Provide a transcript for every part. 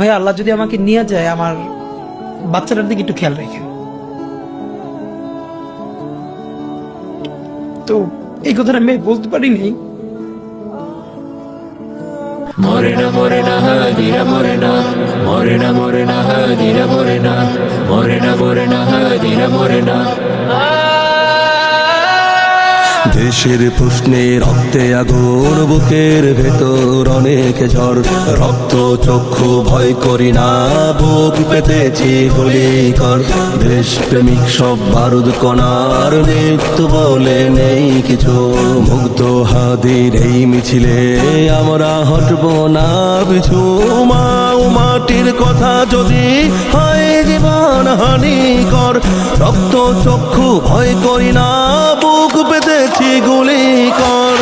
ভাই আল্লাহ যদি আমাকে নিয়ে যায় আমার বাচ্চাটার দিকে একটু খেয়াল রেখেন তো এই কথাটা আমি বলতে পারিনি Morena, morena, hadira, morena, morena, morena, hadira, morena, morena, morena, hadira, morena. দেশের প্রশ্নে রক্তে আগুন, বুকের ভেতর অনেক ঝড়। রক্ত চক্ষু ভয় করি না, বুক পেতেছি গুলি কর দেশ প্রেমিক সব বারুদ কণার মৃত্যু বলে নেই কিছু। মুগ্ধ হাদির এই মিছিলে আমরা হটব না পিছু। মা মাটির কথা যদি হয় জীবন হানিকর। রক্ত চক্ষু ভয় করি না বুক পেতেছি গুলি কর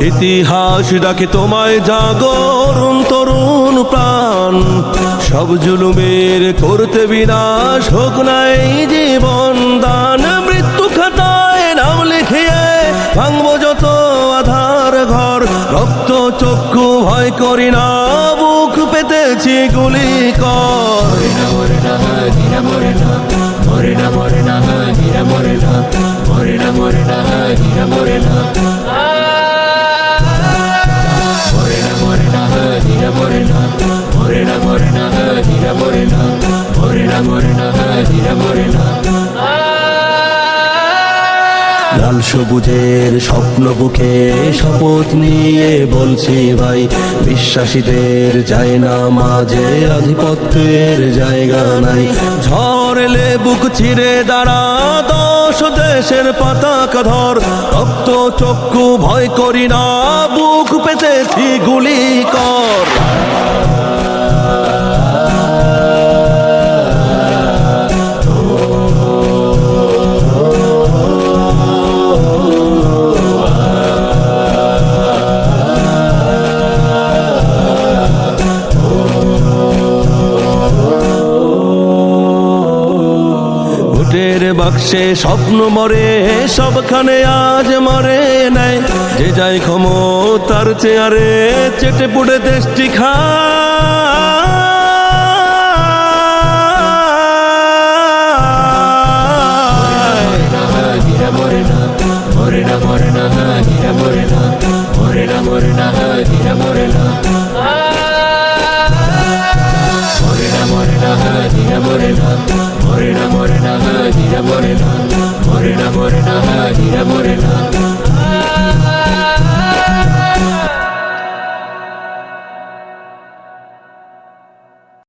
ইতিহাস ডাকে তোমায় জাগরুন তরুণ প্রাণ সব জুলুমের করতে বিনাশ হোক নাই জীবন দান মৃত্যু খাতায় নাম লিখিয়ে ভাঙবো যত আধার ঘর রক্ত চক্ষু ভয় করি না বুক পেতেছি গুলি কর morena, morena, hadira, morena, লাল সবুজের স্বপ্ন বুকে শপথ নিয়ে বলছি, ভাই, বিশ্বাসীদের যায় না মাঝে, আধিপত্যের জায়গা নাই। ঝড় এলে বুক ছিঁড়ে দাঁড়া, দশ দেশের পতাকা ধর। রক্ত চক্ষু ভয় করি না, বুক পেতেছি গুলি কর। ভোটের বাক্সে স্বপ্ন মরে, সবখানে আজ মরে নাই। যে যাই ক্ষমতার চেয়ারে চেটে পুড়ে দেশটি খায়।